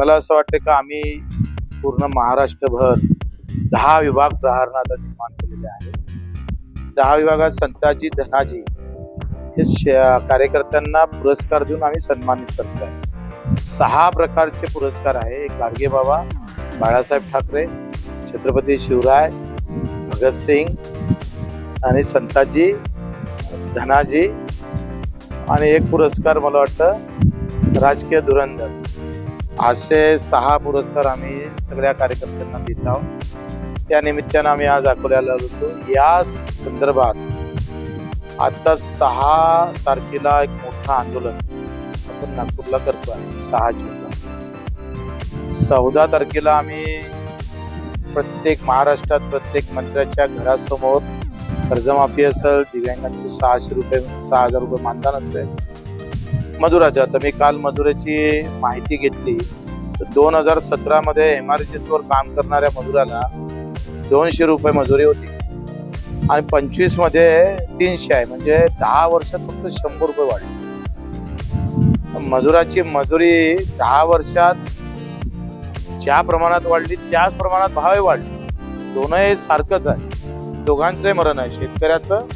मला असं वाटतं का आम्ही पूर्ण महाराष्ट्रभर दहा विभाग प्रहारनं आता निर्माण केलेले आहे दहा विभागात संताजी धनाजी हे श- कार्यकर्त्यांना पुरस्कार देऊन आम्ही सन्मानित करतो आहे सहा प्रकारचे पुरस्कार आहे. एक गाडगे बाबा बाळासाहेब ठाकरे छत्रपती शिवराय भगतसिंग आणि संताजी धनाजी. आणि एक पुरस्कार मला वाटतं राजकीय धुरंधर. असे सहा पुरस्कार आम्ही सगळ्या कार्यकर्त्यांना देत आहोत त्या निमित्तानं आम्ही आज अकोल्याला होतो. या संदर्भात आता सहा तारखेला एक मोठं आंदोलन आपण नागपूरला करतो आहे सहा जूनला. चौदा तारखेला आम्ही प्रत्येक महाराष्ट्रात प्रत्येक मंत्र्याच्या घरासमोर कर्जमाफी असेल दिव्यांगांचे सहाशे रुपये सहा हजार रुपये मानधन असेल मजुराच्या तर मी काल मजुराची माहिती घेतली. तर दोन हजार सतरा मध्ये एम आर वर काम करणाऱ्या मजुराला दोनशे रुपये मजुरी होती. आणि पंचवीसमध्ये तीनशे आहे. म्हणजे दहा वर्षात फक्त शंभर रुपये वाढले. मजुराची मजुरी दहा वर्षात ज्या प्रमाणात वाढली त्याच प्रमाणात भावही वाढले. दोनही सारखंच आहे. दोघांचंही मरण आहे. शेतकऱ्याचं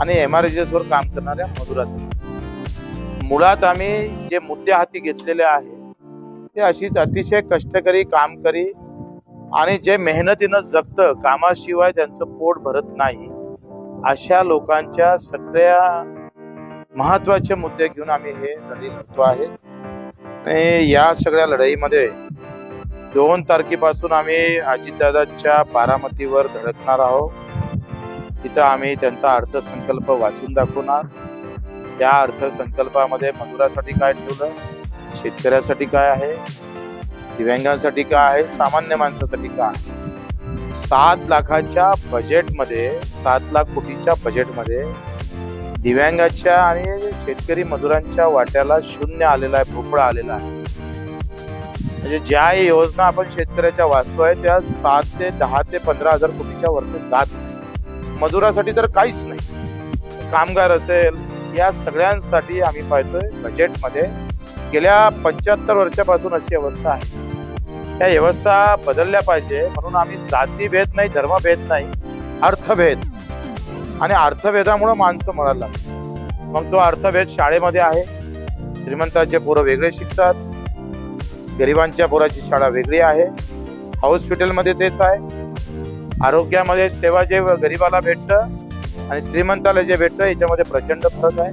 आणि एम आर वर काम करणाऱ्या मजुराचं. मुळात आम्ही जे मुद्दे हाती घेतलेले आहे ते अशी अतिशय कष्टकरी कामकरी आणि जे मेहनतीनं जगतं कामाशिवाय त्यांचं पोट भरत नाही अशा लोकांच्या सगळ्या महत्त्वाचे मुद्दे घेऊन आम्ही हे लढाई लढतो आहे. आणि या सगळ्या लढाईमध्ये दोन तारखेपासून आम्ही अजितदादाच्या बारामतीवर धडकणार आहोत. तिथं आम्ही त्यांचा अर्थसंकल्प वाचून दाखवणार. त्या अर्थसंकल्पामध्ये मजुरासाठी काय ठेवलं? शेतकऱ्यासाठी काय आहे? दिव्यांगांसाठी काय आहे? सामान्य माणसासाठी काय आहे? सात लाखाच्या बजेटमध्ये सात लाख कोटीच्या बजेटमध्ये दिव्यांगाच्या आणि शेतकरी मजुरांच्या वाट्याला शून्य आलेला आहे भोपळा आलेला आहे. म्हणजे ज्या योजना आपण शेतकऱ्याच्या वाचतोय त्या सात ते दहा ते पंधरा हजार कोटीच्या वरती जात नाही. मजुरासाठी तर काहीच नाही. कामगार असेल या सगळ्यांसाठी आम्ही पाहतोय बजेटमध्ये गेल्या पंच्याहत्तर वर्षापासून अशी अवस्था आहे. त्या व्यवस्था बदलल्या पाहिजे म्हणून आम्ही जातीभेद नाही धर्मभेद नाही अर्थभेद. आणि अर्थभेदामुळं माणसं मरायला लागतात मग तो अर्थभेद शाळेमध्ये आहे. श्रीमंताचे पोरं वेगळे शिकतात. गरिबांच्या पोराची शाळा वेगळी आहे. हॉस्पिटलमध्ये तेच आहे. आरोग्यामध्ये सेवा जे गरिबाला भेटतं आणि श्रीमंताला जे भेटतं याच्यामध्ये प्रचंड फरक आहे.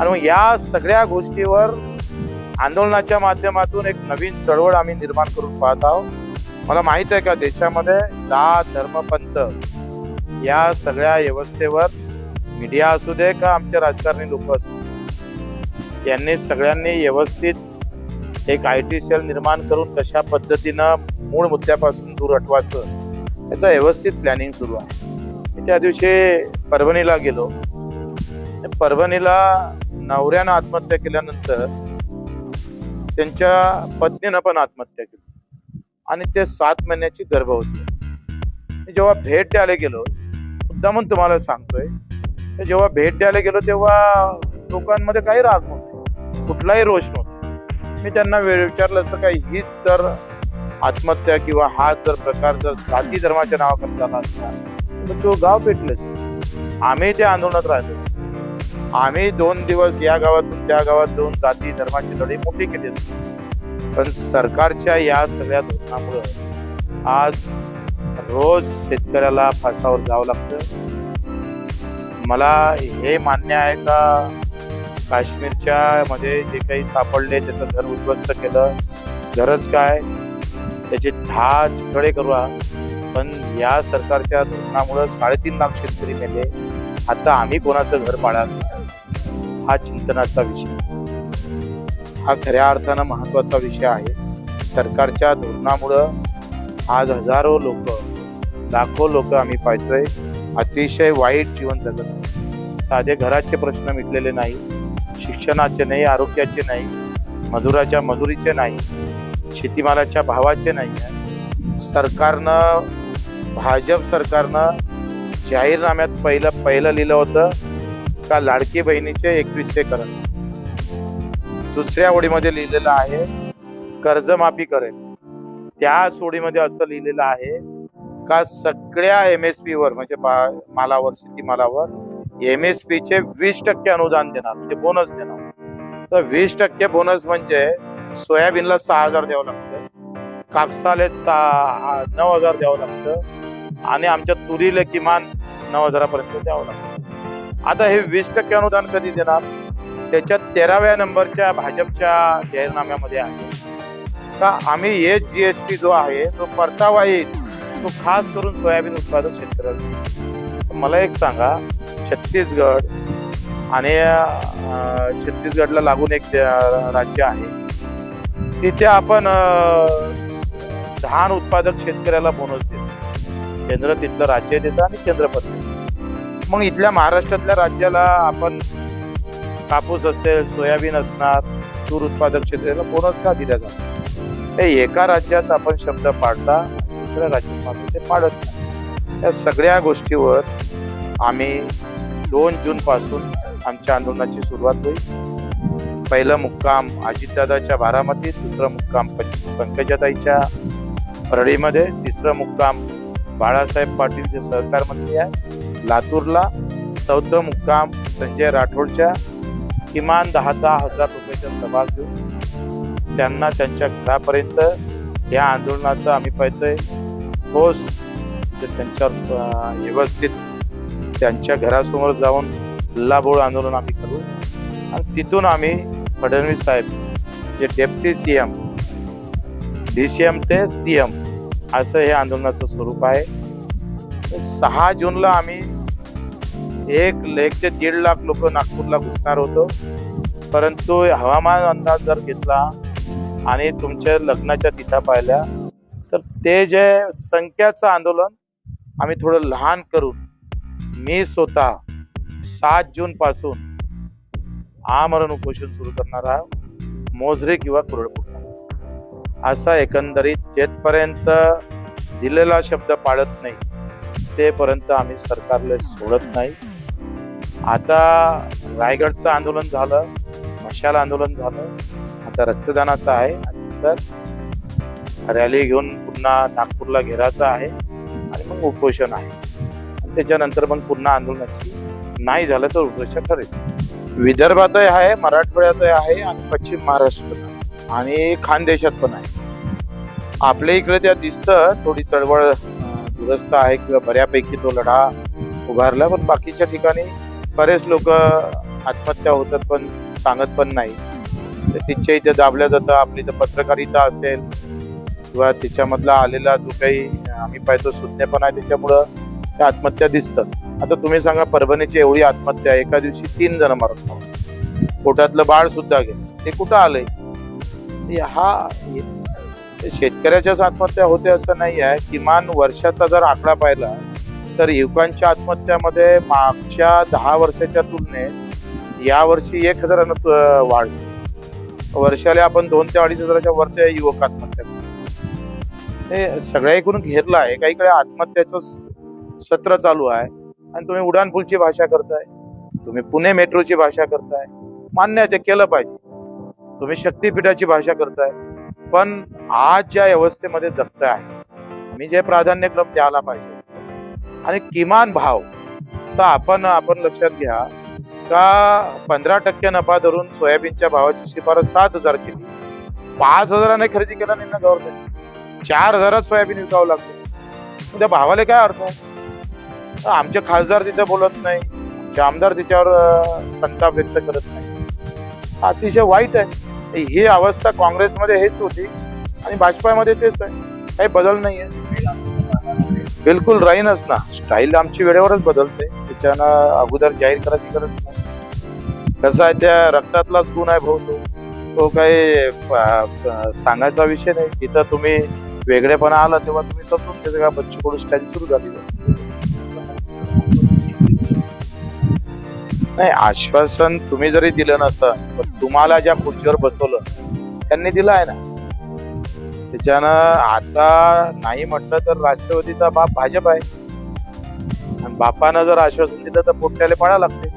आणि मग या सगळ्या गोष्टीवर आंदोलनाच्या माध्यमातून एक नवीन चळवळ आम्ही निर्माण करून पाहत आहोत. मला माहीत आहे का देशामध्ये जात धर्म पंथ या सगळ्या व्यवस्थेवर मीडिया असू दे का आमचे राजकारणी लोक असू दे, यांनी सगळ्यांनी व्यवस्थित एक आय टी सेल निर्माण करून कशा पद्धतीनं मूळ मुद्द्यापासून दूर हटवायचं याचं व्यवस्थित प्लॅनिंग सुरू आहे. त्या दिवशी परभणीला गेलो. परभणीला नवऱ्यानं आत्महत्या केल्यानंतर त्यांच्या पत्नीनं पण आत्महत्या केली. आणि ते सात महिन्याची गर्भ मी जेव्हा भेट द्यायला गेलो मुद्दामून तुम्हाला सांगतोय जेव्हा भेट द्यायला गेलो तेव्हा लोकांमध्ये काही राग नव्हते. कुठलाही रोष नव्हता. मी त्यांना वेळ विचारलं असतं का हीच जर आत्महत्या किंवा हा जर प्रकार जर जाती धर्माच्या नावाखाली झाला असता तर तो गाव पेटलंच. आम्ही त्या आंदोलनात राहतो. आम्ही दोन दिवस या गावातून त्या गावात जाऊन जाती धर्माची लढाई मोठी केली असते. पण सरकारच्या या सगळ्या धोरणामुळं आज रोज शेतकऱ्याला फासावर जावं लागतं. मला हे मान्य आहे का? काश्मीरच्या मध्ये जे काही सापडले त्याचं घर उद्ध्वस्त केलं. गरज काय? त्याचे दहा चिकडे करू पण या सरकारच्या धोरणामुळं साडेतीन लाख शेतकरी मेले. आता आम्ही कोणाचं घर पाळायचं हा चिंतनाचा विषय. हा खऱ्या अर्थानं महत्त्वाचा विषय आहे. सरकारच्या धोरणामुळं आज हजारो लोक लाखो लोक आम्ही पाहतोय. अतिशय वाईट जीवन जगत साधे घराचे प्रश्न मिटलेले नाही. शिक्षणाचे नाही आरोग्याचे नाही. मजुराच्या मजुरीचे नाही. शेतीमालाच्या भावाचे नाही. सरकारनं भाजप सरकारनं जाहीरनाम्यात पहिलं पहिलं लिहिलं होतं का लाडकी बहिणीचे एकवीसशे करण. दुसऱ्या ओळीमध्ये लिहिलेलं आहे कर्जमाफी करेल. त्याच ओळीमध्ये असं लिहिलेलं आहे का सगळ्या एम एस पी वर म्हणजे मालावर शेतीमालावर एम एस पी चे वीस टक्के अनुदान देणार म्हणजे बोनस देणार. तर वीस टक्के बोनस म्हणजे सोयाबीनला सहा हजार द्यावं लागतं कापसाला सहा नऊ हजार द्यावं लागतं आणि आमच्या तुरीला किमान नऊ हजारापर्यंत द्यावं लागतं. आता हे वीस टक्के अनुदान कधी देणार? त्याच्या तेराव्या नंबरच्या भाजपच्या जाहीरनाम्यामध्ये आहे. का आम्ही हे टी जो आहे तो परतावा येईल तो खास करून सोयाबीन उत्पादक क्षेत्र मला एक सांगा छत्तीसगड आणि छत्तीसगडला लागून एक राज्य आहे. तिथे आपण धान उत्पादक शेतकऱ्याला बोनस देतो. केंद्र तिथलं राज्य देतं आणि केंद्रपद देतं. मग इथल्या महाराष्ट्रातल्या राज्याला आपण कापूस असेल सोयाबीन असणार तूर उत्पादक शेतकऱ्याला बोनस का दिला जातो हे एका राज्यात आपण शब्द पाडता दुसऱ्या राज्यात मात्र ते पाडत नाही. या सगळ्या गोष्टीवर आम्ही दोन जून पासून आमच्या आंदोलनाची सुरुवात होईल. पहिलं मुक्काम अजितदादाच्या बारामतीत दुसरं मुक्काम पंकजाताईच्या परळीमध्ये तिसरं मुक्काम बाळासाहेब पाटीलचे सहकार मंत्री आहे लातूरला चौथं मुक्काम संजय राठोडच्या किमान दहा दहा हजार रुपयाच्या सभा घेऊन त्यांना त्यांच्या घरापर्यंत या आंदोलनाचं आम्ही पाहतोय. ठोस ते त्यांच्यावर व्यवस्थित त्यांच्या घरासमोर जाऊन हल्लाबोळ आंदोलन आम्ही करू. आणि तिथून आम्ही फडणवीस साहेब जे deputy C M D C M ते सी एम असं हे आंदोलनाचं स्वरूप आहे. सहा जूनला आम्ही एक एक ते दीड लाख लोक नागपूरला घुसणार होतो. परंतु हवामान अंदाज जर घेतला आणि तुमच्या लग्नाच्या तिथा पाहिल्या तर ते जे संख्याचं आंदोलन आम्ही थोडं लहान करून मी स्वतः सात जून पासून आमरण उपोषण सुरू करणार आहोत. मोजरे किंवा कुरडपूर असा एकंदरीत जेथपर्यंत दिलेला शब्द पाळत नाही तेपर्यंत आम्ही सरकारला सोडत नाही. आता रायगडचं आंदोलन झालं मशाल आंदोलन झालं आता रक्तदानाचं आहे आणि नंतर रॅली घेऊन पुन्हा नागपूरला घेराचं आहे आणि मग उपोषण आहे. त्याच्यानंतर मग पुन्हा आंदोलनाची नाही झालं तर उपोषण ठरेल. विदर्भातही आहे मराठवाड्यातही आहे आणि पश्चिम महाराष्ट्र आणि खानदेशात पण आहे. आपल्या इकडे त्या दिसतं थोडी चळवळ दुरस्त आहे किंवा बऱ्यापैकी तो लढा उभारला पण बाकीच्या ठिकाणी बरेच लोक आत्महत्या होतात पण सांगत पण नाही. तर तिच्या इथे दाबल्या जातं आपली इथं पत्रकारिता असेल किंवा त्याच्यामधला आलेला जो काही आम्ही पाहतो शून्य पण आहे त्याच्यामुळं त्या आत्महत्या दिसतात. आता तुम्ही सांगा परभणीची एवढी आत्महत्या एका दिवशी तीन जण मरत पोटातलं बाळ सुद्धा गेलं. ते कुठं आलंय? म्हणजे हा शेतकऱ्याच्याच आत्महत्या होते असं नाही आहे. किमान वर्षाचा जर आकडा पाहिला तर युवकांच्या आत्महत्यामध्ये मागच्या दहा वर्षाच्या तुलनेत या वर्षी एक हजारानं वाढ. वर्षाला आपण दोन ते अडीच हजाराच्या वरती युवक आत्महत्या हे सगळ्या एकूण घेरलं आहे. काहीकडे आत्महत्याचं सत्र चालू आहे. आणि तुम्ही उड्डाणपूलची भाषा करताय. तुम्ही पुणे मेट्रोची भाषा करताय. मान्य आहे ते केलं पाहिजे. तुम्ही शक्तीपीठाची भाषा करताय पण आज ज्या व्यवस्थेमध्ये जगताय मी जे प्राधान्यक्रम द्यायला पाहिजे. आणि किमान भाव तर आपण आपण लक्षात घ्या का पंधरा टक्के नफा धरून सोयाबीनच्या भावाची शिफारस सात हजार केली? पाच हजाराने खरेदी केला नाही ना गव्हर्नमेंट चार हजारात सोयाबीन विकावं लागतो. त्या भावाला काय अर्थ आहे? आमचे खासदार तिथे बोलत नाही आमचे आमदार तिच्यावर संताप व्यक्त करत नाही. अतिशय वाईट आहे. ही अवस्था काँग्रेसमध्ये हेच होती. आणि भाजपामध्ये तेच आहे. काही बदल नाही आहे बिलकुल राहीनच ना. स्टाईल आमची वेळेवरच बदलते. त्याच्यानं अगोदर जाहीर करायची गरज नाही. कसं आहे त्या रक्तातलाच गुण आहे भाऊ तो. तो काही सांगायचा विषय नाही. तिथं तुम्ही वेगळेपणा आला तेव्हा तुम्ही समजून त्याचं का? बच्चू स्टाईल सुरू झाली. नाही आश्वासन तुम्ही जरी दिलं नसं पण तुम्हाला ज्या खुर्चीवर बसवलं त्यांनी दिलं आहे ना. त्याच्यानं आता नाही म्हटलं तर राष्ट्रवादीचा बाप भाजप आहे. आणि बापानं जर आश्वासन दिलं तर पोट्याला पाळा लागते.